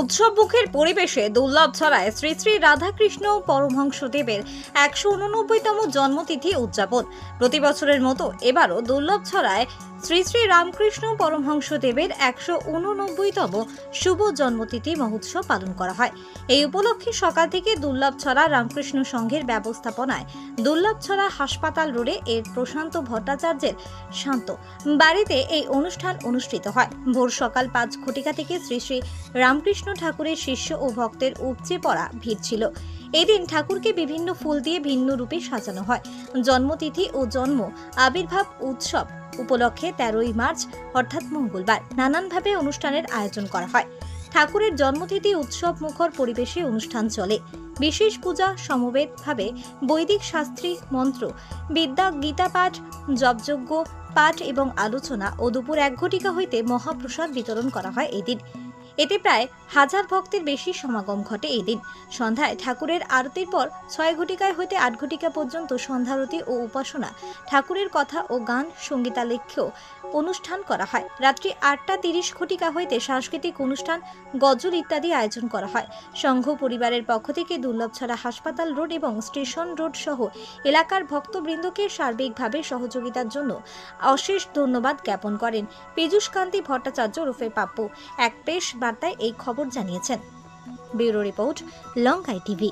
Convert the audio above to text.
উৎসবমুখের পরিবেশে দুর্লভ ছড়ায় শ্রী শ্রী রাধাকৃষ্ণ পরমহংস দেবের একশো উননব্বইতম জন্মতিথি উদযাপন। প্রতি বছরের মতো এবারও দুর্লভ ছড়ায় শ্রী শ্রী রামকৃষ্ণ পরমহংস দেবের একশো উননব্বইতম শুভ জন্মতিথি মহোৎসব পালন করা হয়। এই উপলক্ষে সকাল থেকে দুর্লভছড়া রামকৃষ্ণ সংঘের ব্যবস্থাপনায় দুর্লভছড়া হাসপাতাল রোডে এর প্রশান্ত ভট্টাচার্যের শান্ত বাড়িতে এই অনুষ্ঠান অনুষ্ঠিত হয়। ভোর সকাল পাঁচ ঘটিকা থেকে শ্রী শ্রী রামকৃষ্ণ ঠাকুরের শিষ্য ও ভক্তের উপচে পড়া ভিড় ছিল। এদিন ঠাকুরকে বিভিন্ন ফুল দিয়ে ভিন্ন রূপে সাজানো হয়। জন্মতিথি ও জন্ম আবির্ভাব উৎসব উপলক্ষে তেরোই মার্চ, অর্থাৎ মঙ্গলবার, নানানভাবে অনুষ্ঠানের আয়োজন করা হয়। ঠাকুরের জন্মতিথি উৎসব মুখর পরিবেশে অনুষ্ঠান চলে। বিশেষ পূজা সমবেতভাবে বৈদিক শাস্ত্রী মন্ত্র, বিদ্যা গীতা পাঠ, জপযজ্ঞ পাঠ এবং আলোচনা ও দুপুর এক ঘটিকা হইতে মহাপ্রসাদ বিতরণ করা হয় এদিন। এতে প্রায় হাজার ভক্তের বেশি সমাগম ঘটে এদিন সন্ধ্যায় ঠাকুরের আরতির পর ছয় ঘটিকায় হইতে আট ঘটিকা পর্যন্ত সন্ধ্যারতি ও উপাসনা, ঠাকুরের কথা ও গান, সঙ্গীতালেখ্যেও অনুষ্ঠান করা হয়। রাত্রি আটটা তিরিশ ঘটিকা হইতে সাংস্কৃতিক অনুষ্ঠান, গজল ইত্যাদি আয়োজন করা হয়। সংঘ পরিবারের পক্ষ থেকে দুর্লভছড়া হাসপাতাল রোড এবং স্টেশন রোড সহ এলাকার ভক্তবৃন্দকে সার্বিকভাবে সহযোগিতার জন্য অশেষ ধন্যবাদ জ্ঞাপন করেন। পীযূষ কান্তি ভট্টাচার্য ওরফে পাপ্পু। এক প্রেস বার্তায় এই খবর জানিয়েছেন। ব্যুরো রিপোর্ট লঙ্কাই টিভি।